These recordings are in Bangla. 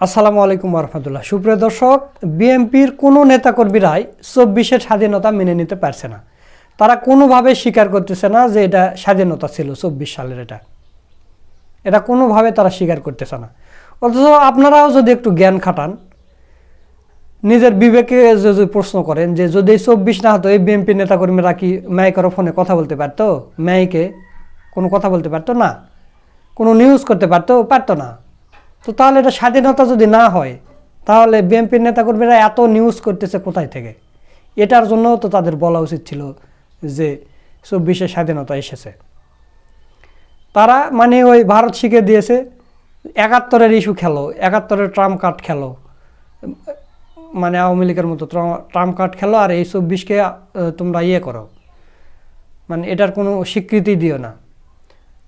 আসসালামু আলাইকুম রহমতুল্লাহ সুপ্রিয় দর্শক, বিএনপির কোনো নেতাকর্মীরাই চব্বিশের স্বাধীনতা মেনে নিতে পারছে না। তারা কোনোভাবে স্বীকার করতেছে না যে এটা স্বাধীনতা ছিল, চব্বিশ সালের এটা। এটা কোনোভাবে তারা স্বীকার করতেছে না। অথচ আপনারাও যদি একটু জ্ঞান খাটান, নিজের বিবেকে যদি প্রশ্ন করেন যে যদি চব্বিশ না হতো, এই বিএনপি নেতাকর্মীরা কি ম্যাইকের ফোনে কথা বলতে পারতো? ম্যাইকে কোনো কথা বলতে পারতো না? কোনো নিউজ করতে পারতো? পারতো না। তো তাহলে এটা স্বাধীনতা যদি না হয়, তাহলে বিএনপির নেতাকর্মীরা এত নিউজ করতেছে কোথায় থেকে? এটার জন্য তো তাদের বলা উচিত ছিল যে চব্বিশে স্বাধীনতা এসেছে। তারা মানে ওই ভারত শিখে দিয়েছে, একাত্তরের ইস্যু খেলো, একাত্তরের ট্রাম্প কার্ড খেলো মানে আওয়ামী লীগের মতো ট্রাম- ট্রাম্প কার্ড খেলো আর এই চব্বিশকে তোমরা ইয়ে করো। মানে এটার কোনো স্বীকৃতি দিও না।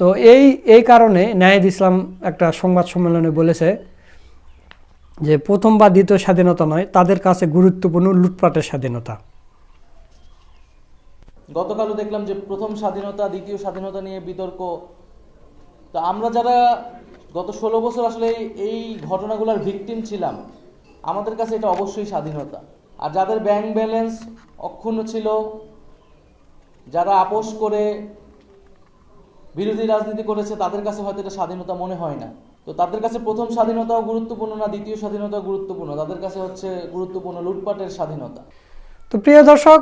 তো এই এই কারণে ন্যায়দ ইসলাম একটা সংবাদ সম্মেলনে বলেছে যে প্রথম বা দ্বিতীয় স্বাধীনতা নয়, তাদের কাছে গুরুত্বপূর্ণ লুটপাটের স্বাধীনতা। গতকালও দেখলাম যে প্রথম স্বাধীনতা, দ্বিতীয় স্বাধীনতা নিয়ে বিতর্ক। তো আমরা যারা গত ষোলো বছর আসলে এই ঘটনাগুলোর ভিকটিম ছিলাম, আমাদের কাছে এটা অবশ্যই স্বাধীনতা। আর যাদের ব্যাংক ব্যালেন্স অক্ষুণ্ণ ছিল, যারা আপোষ করে বিরোধী রাজনীতি করেছে, তাদের কাছে হয়তো এটা স্বাধীনতা মনে হয় না। তো তাদের কাছে প্রথম স্বাধীনতাও গুরুত্বপূর্ণ না, দ্বিতীয় স্বাধীনতাও গুরুত্বপূর্ণ? তাদের কাছে হচ্ছে গুরুত্বপূর্ণ লুটপাটের স্বাধীনতা। তো প্রিয় দর্শক,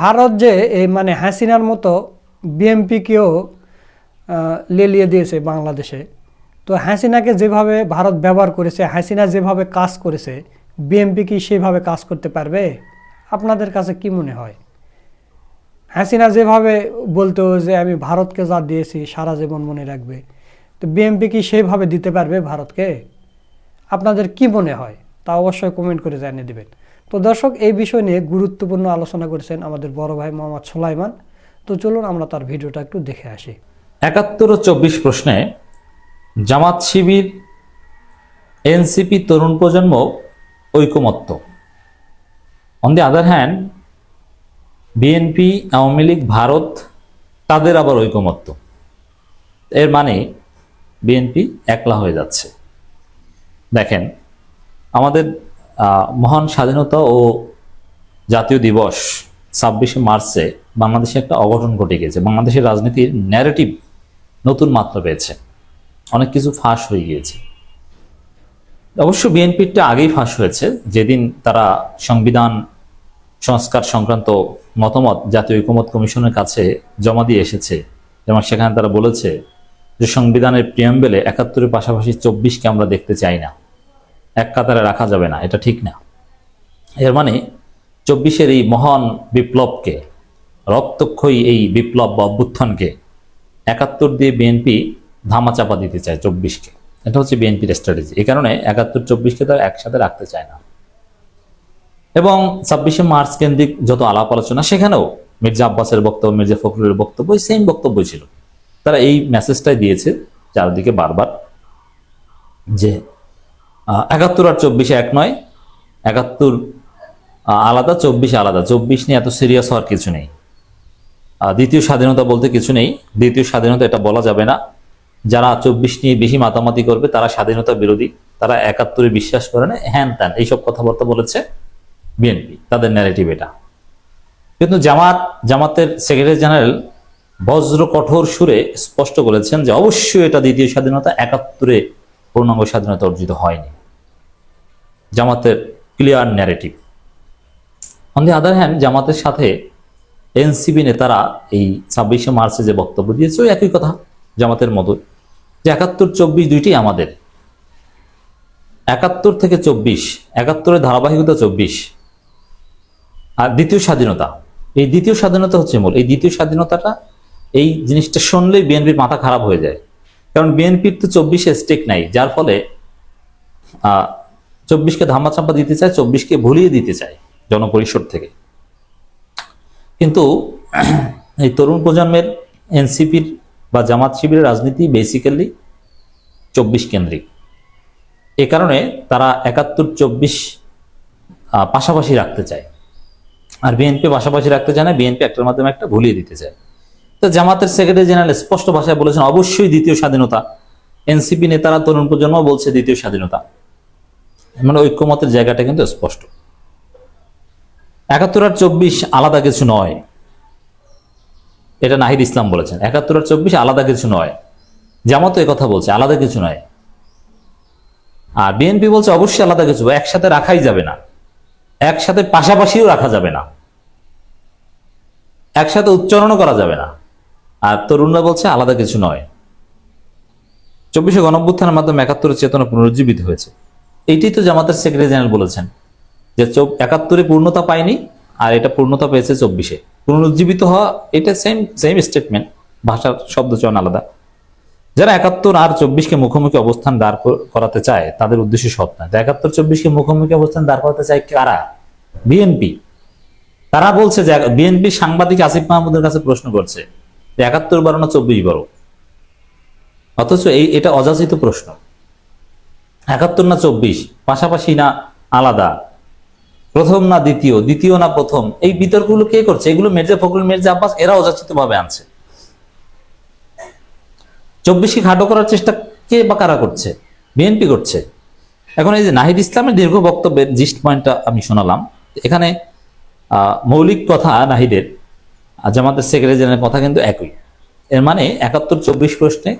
ভারত যে এই মানে হাসিনার মতো বিএমপিকেও লেলিয়ে দিয়েছে বাংলাদেশে, তো হাসিনাকে যেভাবে ভারত ব্যবহার করেছে, হাসিনা যেভাবে কাজ করেছে বিএমপি কি সেভাবে কাজ করতে পারবে? আপনাদের কাছে কি মনে হয়? হাসিনা যেভাবে বলতো যে আমি ভারতকে যা দিয়েছি, সারা জীবন মনে রাখবে। তো বিএমপি কি সেভাবে দিতে পারবে ভারতকে? আপনাদের কি মনে হয়? তা অবশ্যই কমেন্ট করে জানিয়ে দেবেন। তো দর্শক, এই বিষয় নিয়ে গুরুত্বপূর্ণ আলোচনা করেছেন আমাদের বড় ভাই মোহাম্মদ সোলাইমান। তো চলুন আমরা তার ভিডিওটা একটু দেখে আসি। একাত্তর ও চব্বিশ প্রশ্নে জামাত শিবির এনসিপি তরুণ প্রজন্ম, ঐকমত্য। On the other hand BNP, Awami League, Bharat, তাদের আবার ঐকমত্য। এর মানে বিএনপি একলা হয়ে যাচ্ছে। দেখেন, আমাদের মহান স্বাধীনতা ও জাতীয় দিবস ছাব্বিশে মার্চে বাংলাদেশে একটা অঘটন ঘটে গেছে। বাংলাদেশের রাজনীতির ন্যারেটিভ নতুন মাত্রা পেয়েছে। অনেক কিছু ফাঁস হয়ে গিয়েছে। অবশ্য বিএনপিরটা আগেই ফাঁস হয়েছে। যেদিন তারা সংবিধান সংস্কার সংক্রান্ত মতামত জাতীয় ঐকমত কমিশনের কাছে জমা দিয়ে এসেছে। যেমন সেখানে তারা বলেছে যে সংবিধানের প্রিয়াম্বেলে একাত্তরের পাশাপাশি চব্বিশকে আমরা দেখতে চাই না। এক কাতারে রাখা যাবে না, এটা ঠিক না। এর মানে চব্বিশের এই মহান বিপ্লবকে, রক্তক্ষয়ী এই বিপ্লব বা অভ্যুত্থানকে একাত্তর দিয়ে বিএনপি ধামাচাপা দিতে চায় চব্বিশকে। এটা হচ্ছে বিএনপির স্ট্র্যাটেজি এই কারণে একাত্তর, চব্বিশকে তারা একসাথে রাখতে চায় না। এবং ছাব্বিশে মার্চ কেন্দ্রিক যত আলাপ আলোচনা, সেখানেও মির্জা আব্বাসের বক্তব্য, মির্জা ফখরুলের বক্তব্য সেম বক্তব্য ছিল। তারা এই মেসেজটাই দিয়েছে চারদিকে বারবার যে একাত্তর আর চব্বিশে এক নয়, একাত্তর আলাদা, চব্বিশ আলাদা। চব্বিশ নিয়ে এত সিরিয়াস হওয়ার কিছু নেই। দ্বিতীয় স্বাধীনতা বলতে কিছু নেই। দ্বিতীয় স্বাধীনতা এটা বলা যাবে না। যারা চব্বিশ নিয়ে বেশি মাতামাতি করবে, তারা স্বাধীনতা বিরোধী। তারা একাত্তরে বিশ্বাস করে না, হ্যান ত্যান, এইসব কথাবার্তা বলেছে। বিএনপি তাদের ন্যারেটিভ এটা। কিন্তু জামাত, জামাতের সেক্রেটারি জেনারেল বজ্র কঠোর সুরে স্পষ্ট করেছেন যে অবশ্যই এটা দ্বিতীয় স্বাধীনতা একাত্তরে পূর্ণাঙ্গ স্বাধীনতা অর্জিত হয়নি। জামাতের clear narrative on the other hand জামাতের সাথে এনসিবি নেতারা এই ছাব্বিশে মার্চে যে বক্তব্য দিয়েছে, ওই একই কথা জামাতের মতো যে একাত্তর চব্বিশ দুইটি আমাদের। একাত্তর থেকে চব্বিশ, একাত্তরের ধারাবাহিকতা চব্বিশ আর দ্বিতীয় স্বাধীনতা। এই দ্বিতীয় স্বাধীনতা হচ্ছে মূল। এই দ্বিতীয় স্বাধীনতাটা, এই জিনিসটা শুনলেই বিএনপির মাথা খারাপ হয়ে যায়। কারণ বিএনপির তো চব্বিশে স্টেক নাই, যার ফলে চব্বিশকে ধামাচাপা দিতে চায়, চব্বিশকে ভুলিয়ে দিতে চায় জনপরিষদ থেকে। কিন্তু, এই তরুণ প্রজন্মের এনসিপির বা জামাত শিবিরের রাজনীতি বেসিক্যালি চব্বিশ কেন্দ্রিক। এ কারণে তারা একাত্তর চব্বিশ পাশাপাশি রাখতে চায়। আর বিএনপি পাশাপাশি রাখতে চায় না বিএনপি একটার মাধ্যমে একটা ভুলিয়ে দিতে চায়। তো জামাতের সেক্রেটারি জেনারেল স্পষ্ট ভাষায় বলেছেন, অবশ্যই দ্বিতীয় স্বাধীনতা। এনসিপি নেতারা তরুণ প্রজন্ম বলছে দ্বিতীয় স্বাধীনতা। মানে ঐক্যমতের জায়গাটা কিন্তু স্পষ্ট। একাত্তর আর চব্বিশ আলাদা কিছু নয়। এটা নাহিদ ইসলাম বলেছেন, একাত্তর আর চব্বিশ আলাদা কিছু নয়। জামাতও কথা বলছে, আলাদা কিছু নয়। আর বিএনপি বলছে, অবশ্যই আলাদা কিছু, একসাথে রাখাই যাবে না। একসাথে পাশাপাশিও রাখা যাবে না। একসাথে উচ্চারণও করা যাবে না। আর তরুণরা বলছে আলাদা কিছু নয়। চব্বিশে গণভ্যুত্থানের মাধ্যমে একাত্তরের চেতনা পুনরুজ্জীবিত হয়েছে। এইটাই তো জামাতের সেক্রেটারি জেনারেল বলেছেন যে একাত্তরে পূর্ণতা পায়নি আর এটা পূর্ণতা পেয়েছে চব্বিশে। পুনরুজ্জীবিত হওয়া, এটা সেম সেম স্টেটমেন্ট ভাষার শব্দ চয়ন আলাদা। যারা একাত্তর আর চব্বিশকে মুখোমুখি অবস্থান দাঁড় কর- করাতে চায়, তাদের উদ্দেশ্য সৎ তো একাত্তর, চব্বিশকে মুখোমুখি অবস্থান দাঁড় করাতে চায় কারা? বিএনপি। তারা বলছে যে বিএনপি সাংবাদিক আসিফ মাহমুদের কাছে প্রশ্ন করছে যে একাত্তর বারো না চব্বিশ বারো? অথচ এই এটা অযাচিত প্রশ্ন। একাত্তর না চব্বিশ, পাশাপাশি না আলাদা? প্রথম না দ্বিতীয় দ্বিতীয় না প্রথম? এই বিতর্কগুলো কে করছে? এগুলো মির্জা ফখরুল, মির্জা আব্বাস, এরা অযাচিত ভাবে আনছে। চব্বিশকে খাটো করার চেষ্টা কে বা কারা করছে? বিএনপি করছে। এখন এই যে নাহিদ ইসলামের দীর্ঘ বক্তব্যের জিস্ট পয়েন্টটা আমি শোনালাম। এখানে মৌলিক কথা নাহিদের জামাতের সেক্রেটারি জেনারেল কথা কিন্তু একই। এর মানে একাত্তর চব্বিশ প্রশ্নে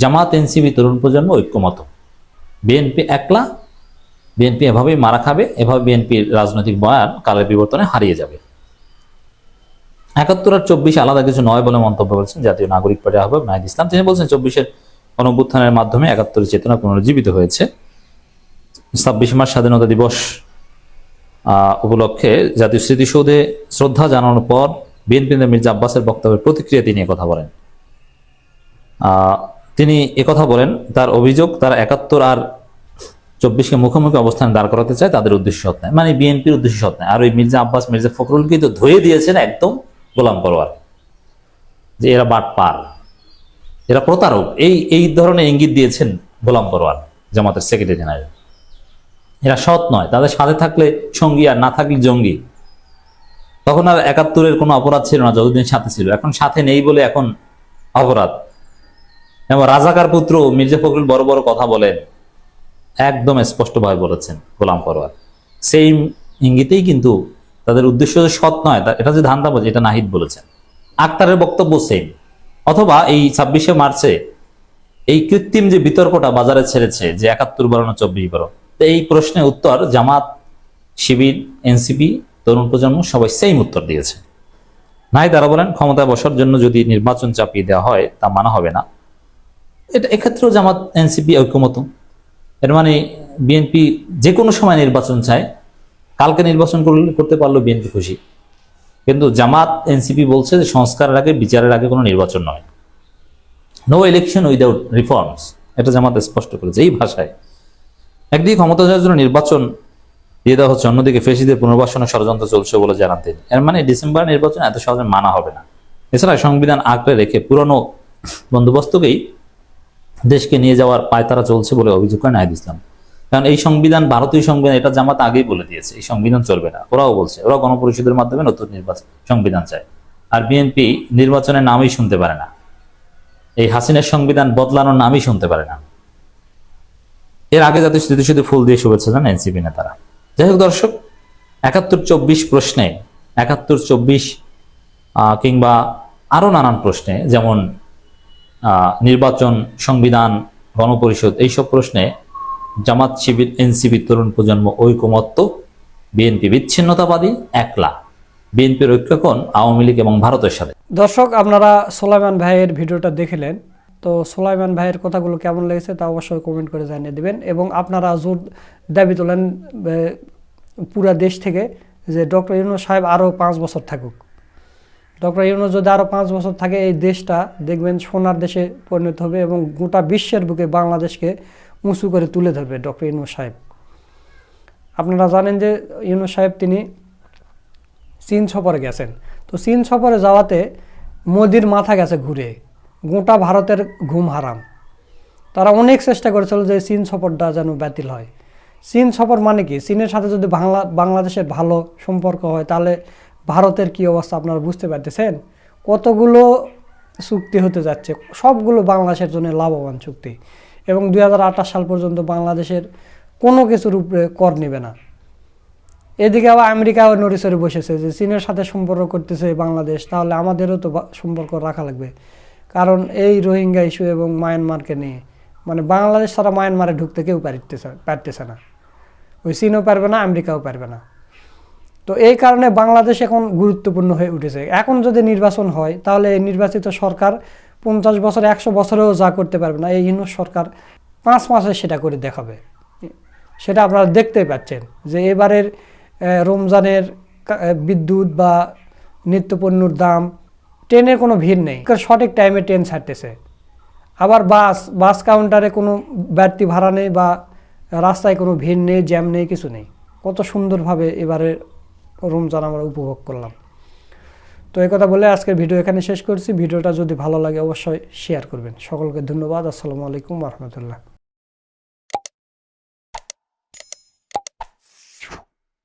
জামাত এনসিবি তরুণ প্রজন্ম ঐক্যমত। বিএনপি একলা, বিএনপি এভাবেই মারা খাবে, এভাবে বিএনপির রাজনৈতিক বয়ান কালের বিবর্তনে হারিয়ে যাবে। একাত্তর আর চব্বিশ আলাদা কিছু নয় বলে মন্তব্য করেছেন জাতীয় নাগরিক পার্টি আহ্বায়ক নাহিদ ইসলাম। তিনি বলছেন, চব্বিশের গণভ্যুত্থানের মাধ্যমে একাত্তরের চেতনা পুনরুজ্জীবিত হয়েছে। ছাব্বিশ মার্চ স্বাধীনতা দিবস উপলক্ষে জাতীয় স্মৃতিসৌধে শ্রদ্ধা জানানোর পর বিএনপি মির্জা আব্বাসের বক্তব্যের প্রতিক্রিয়া তিনি কথা বলেন। তিনি একথা বলেন, তার অভিযোগ, তারা একাত্তর আর চব্বিশকে মুখোমুখি অবস্থানে দাঁড় করাতে চায় তাদের উদ্দেশ্য নয়। মানে বিএনপির উদ্দেশ্য নয়। আর ওই মির্জা আব্বাস, মির্জা ফখরুলকে তো ধুয়ে দিয়েছেন একদম গোলাম পরোয়ার। যে এরা বাট পার। এরা প্রতারক। এই এই ধরনের ইঙ্গিত দিয়েছেন গোলাম পরোয়ার জামাতের সেক্রেটারি জেনারেল। এরা সৎ নয়, তাদের সাথে থাকলে সঙ্গী আর না থাকলে জঙ্গি। তখন আর একাত্তরের কোনো অপরাধ ছিল না, যতদিন সাথে ছিল। এখন সাথে নেই বলে এখন অপরাধ। এবং রাজাকার পুত্র মির্জা ফখরুল বড় বড় কথা বলেন, একদম স্পষ্টভাবে বলেছেন গোলাম পরোয়ার। সেই ইঙ্গিতেই কিন্তু তাদের উদ্দেশ্য যে সৎ নয় এটা যে ধান্দাবাজি এটা নাহিদ বলেছেন। আক্তারের বক্তব্য সেম অথবা এই ছাব্বিশে মার্চে এই কৃত্রিম যে বিতর্কটা বাজারে ছেড়েছে, যে একাত্তর বারো না চব্বিশ বারো এই প্রশ্নের উত্তর জামাত, শিবির, এনসিপি, তরুণ প্রজন্ম সবাই সেম উত্তর দিয়েছে। নাই তারা বলেন ক্ষমতায় বসার জন্য যদি নির্বাচন চাপিয়ে দেওয়া হয়, তা মানা হবে না। এটা এক্ষেত্রেও জামাত, এনসিপি ঐক্যমত। এর মানে বিএনপি যে কোনো সময় নির্বাচন চায়, কালকে নির্বাচন করলে করতে পারল বিএনপি খুশি। কিন্তু জামাত, এনসিপি বলছে যে সংস্কারের আগে, বিচারের আগে কোনো নির্বাচন নয়। নো ইলেকশন উইদাউট রিফর্মস এটা জামাত স্পষ্ট করেছে এই ভাষায়। একদিকে ক্ষমতা যাওয়ার জন্য নির্বাচন দিয়ে দেওয়া হচ্ছে, অন্যদিকে ফেসিদের পুনর্বাসনের ষড়যন্ত্র চলছে বলে জানান তিনি। এর মানে ডিসেম্বর নির্বাচন এত সহজে মানা হবে না। এছাড়া সংবিধান আঁকড়ে রেখে পুরনো বন্দোবস্তকেই দেশকে নিয়ে যাওয়ার পায়তারা চলছে বলে অভিযোগ করেন নাহিদ ইসলাম। কারণ এই সংবিধান, ভারতীয় সংবিধান, এটা জামাত আগেই বলে দিয়েছে, এই সংবিধান চলবে না। ওরাও বলছে, ওরা গণপরিষদের মাধ্যমে নতুন নির্বাচন, সংবিধান চায়। আর বিএনপি নির্বাচনের নামই শুনতে পারে না। এই হাসিনের সংবিধান বদলানোর নামই শুনতে পারে না। এর আগে যাতে স্মৃতিসৌধে ফুল দিয়ে শুভেচ্ছা জানান এনসিপি নেতারা। যাই হোক দর্শক, একাত্তর চব্বিশ প্রশ্নে, একাত্তর চব্বিশ কিংবা আরও নানান প্রশ্নে, যেমন নির্বাচন, সংবিধান, গণপরিষদ, এইসব প্রশ্নে জামাত শিবির, এনসিপি তরুণ প্রজন্ম ঐকমত্য, বিএনপি বিচ্ছিন্নতাবাদী, একলা। বিএনপির ঐক্যকন আওয়ামী লীগ এবং ভারতের সাথে? দর্শক, আপনারা সোলাইমান ভাইয়ের ভিডিওটা দেখলেন তো সোলাইমান ভাইয়ের কথাগুলো কেমন লেগেছে তা অবশ্যই কমেন্ট করে জানিয়ে দেবেন। এবং আপনারা জোর দাবি তোলেন পুরা দেশ থেকে যে ডক্টর ইউনুস সাহেব আরও পাঁচ বছর থাকুক। ডক্টর ইউনুস যদি আরও পাঁচ বছর থাকে, এই দেশটা দেখবেন সোনার দেশে পরিণত হবে এবং গোটা বিশ্বের বুকে বাংলাদেশকে উঁচু করে তুলে ধরবে ডক্টর ইউনুস সাহেব। আপনারা জানেন যে ইউনুস সাহেব তিনি চীন সফরে গেছেন। তো চীন সফরে যাওয়াতে মোদির মাথা গেছে ঘুরে। গোটা ভারতের ঘুম হারাম। তারা অনেক চেষ্টা করেছিল যে চীন সফরটা যেন বাতিল হয়। চীন সফর মানে কি? চীনের সাথে যদি বাংলা, বাংলাদেশের ভালো সম্পর্ক হয়, তাহলে ভারতের কি অবস্থা আপনারা বুঝতে পারতেছেন? কতগুলো চুক্তি হতে যাচ্ছে? সবগুলো বাংলাদেশের জন্য লাভবান চুক্তি। এবং দুই হাজার আঠাশ সাল পর্যন্ত বাংলাদেশের কোনো কিছুর উপরে কর নেবে না। এদিকে আবার আমেরিকাও নড়িচড়ে বসেছে যে, চীনের সাথে সম্পর্ক করতেছে বাংলাদেশ, তাহলে আমাদেরও তো সম্পর্ক রাখা লাগবে। কারণ এই রোহিঙ্গা ইস্যু এবং মায়ানমারকে নিয়ে। মানে বাংলাদেশ ছাড়া মায়ানমারে ঢুকতে কেউ পারতেছে পারতেছে না। ওই চীনও পারবে না, আমেরিকাও পারবে না। তো এই কারণে বাংলাদেশ এখন গুরুত্বপূর্ণ হয়ে উঠেছে। এখন যদি নির্বাচন হয়, তাহলে এই নির্বাচিত সরকার পঞ্চাশ বছর, একশো বছরেও যা করতে পারবে না, এই হিন্দু সরকার পাঁচ মাসে সেটা করে দেখাবে। সেটা আপনারা দেখতেই পাচ্ছেন যে এবারের রমজানের বিদ্যুৎ বা নিত্যপণ্যর দাম ট্রেনের কোনো ভিড় নেই। সঠিক টাইমে ট্রেন ছাড়তেছে। আবার বাস বাস কাউন্টারে কোনো বাড়তি ভাড়া নেই বা রাস্তায় কোনো ভিড় নেই জ্যাম নেই, কিছু নেই। কত সুন্দরভাবে এবারে রমজান আমরা উপভোগ করলাম। তো এই কথা বলে আজকের ভিডিও এখানে শেষ করছি। ভিডিওটা যদি ভালো লাগে অবশ্যই শেয়ার করবেন। সকলকে ধন্যবাদ। আসসালামু আলাইকুম রহমতুল্লাহ।